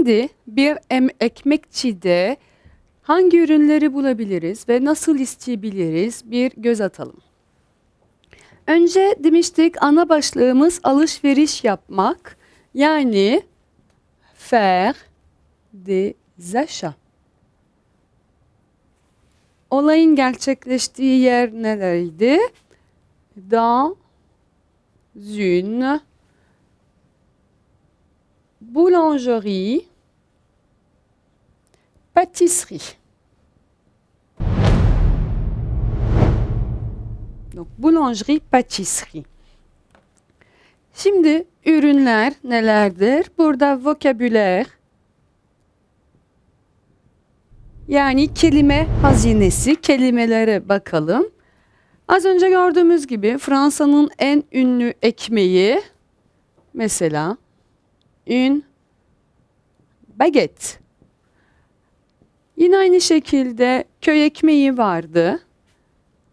Şimdi bir em ekmekçide hangi ürünleri bulabiliriz ve nasıl isteyebiliriz bir göz atalım. Önce demiştik ana başlığımız alışveriş yapmak yani faire des achats. Olayın gerçekleştiği yer nelereydi? Dans une boulangerie, pâtisserie. Donc boulangerie, pâtisserie. Şimdi ürünler nelerdir? Burada vokabüler yani kelime hazinesi, kelimelere bakalım. Az önce gördüğümüz gibi Fransa'nın en ünlü ekmeği mesela une baguette. Yine aynı şekilde köy ekmeği vardı.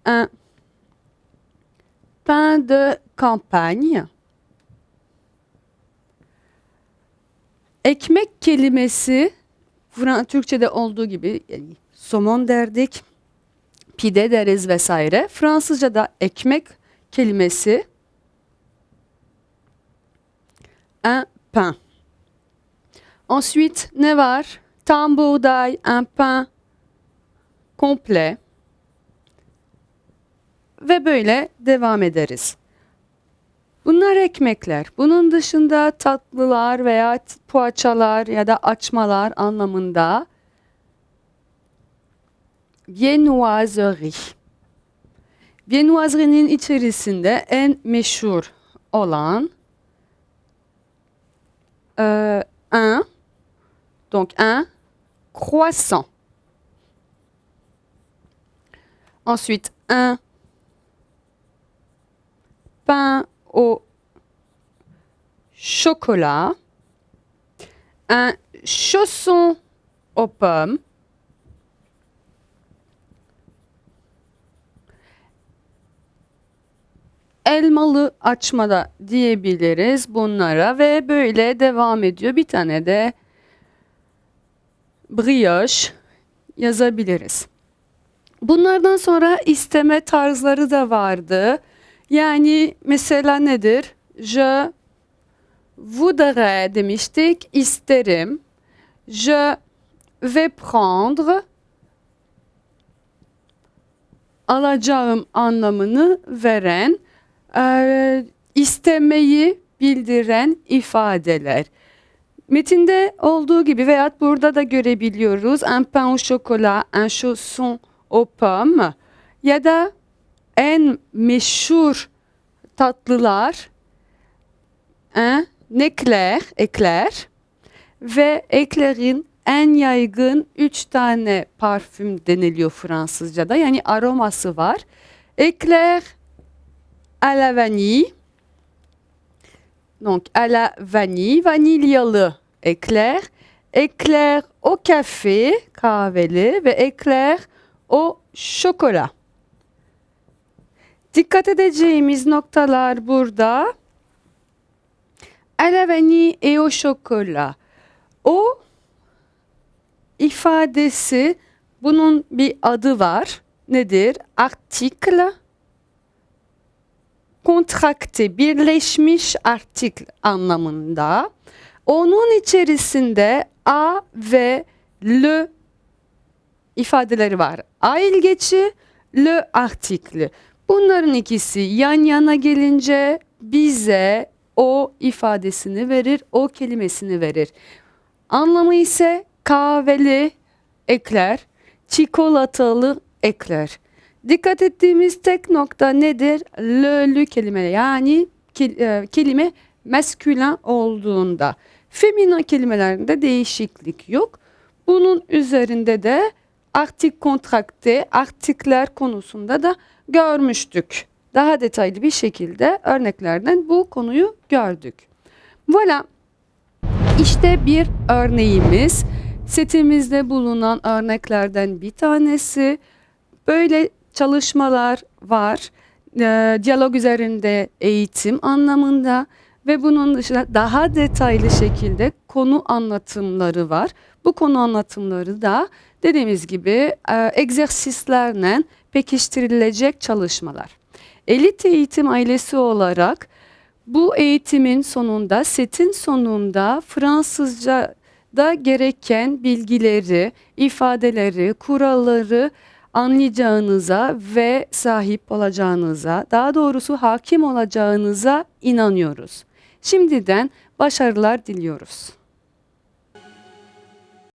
Un pain de campagne. Ekmek kelimesi Türkçe'de olduğu gibi yani somon derdik, pide deriz vesaire. Fransızca'da ekmek kelimesi un pain. Ensuite ne var? Tam buğday, un pain complet. Ve böyle devam ederiz. Bunlar ekmekler. Bunun dışında tatlılar veya poğaçalar ya da açmalar anlamında viennoiserie. Viennoiserie'nin içerisinde en meşhur olan euh, un, donc un croissant. Ensuite, un pain au chocolat, un chausson aux pommes, elmalı açmada diyebiliriz bunlara ve böyle devam ediyor. Bir tane de brioche yazabiliriz. Bunlardan sonra isteme tarzları da vardı. Yani mesela nedir? Je voudrais demiştik, isterim. Je vais prendre alacağım anlamını veren, eee, istemeyi bildiren ifadeler. Metinde olduğu gibi veya burada da görebiliyoruz. Un pain au chocolat, un chausson aux pommes ya da en meşhur tatlılar un éclair, éclair ve éclair'in en yaygın üç tane parfüm deniliyor Fransızca'da. Yani aroması var. Éclair à la vanille. Donc à la vanille, vanilyalı éclair. Éclair au café, kahveli ve éclair au chocolat. Dikkat edeceğimiz noktalar burada. À la vanille et au chocolat. O ifadesi bunun bir adı var. Nedir? Article kontrakte birleşmiş artikl anlamında. Onun içerisinde a ve le ifadeleri var. A ilgeci, le artikli. Bunların ikisi yan yana gelince bize o ifadesini verir, o kelimesini verir. Anlamı ise kahveli ekler, çikolatalı ekler. Dikkat ettiğimiz tek nokta nedir? Lölü kelime yani e, kelime maskülen olduğunda. Femina kelimelerinde değişiklik yok. Bunun üzerinde de artik kontrakte, artikler konusunda da görmüştük. Daha detaylı bir şekilde örneklerden bu konuyu gördük. Voilà. İşte bir örneğimiz. Setimizde bulunan örneklerden bir tanesi. Böyle çalışmalar var. Eee, diyalog üzerinde eğitim anlamında ve bunun dışında daha detaylı şekilde konu anlatımları var. Bu konu anlatımları da dediğimiz gibi e, egzersislerle pekiştirilecek çalışmalar. Elit eğitim ailesi olarak bu eğitimin sonunda, setin sonunda Fransızca da gereken bilgileri, ifadeleri, kuralları anlayacağınıza ve sahip olacağınıza, daha doğrusu hakim olacağınıza inanıyoruz. Şimdiden başarılar diliyoruz.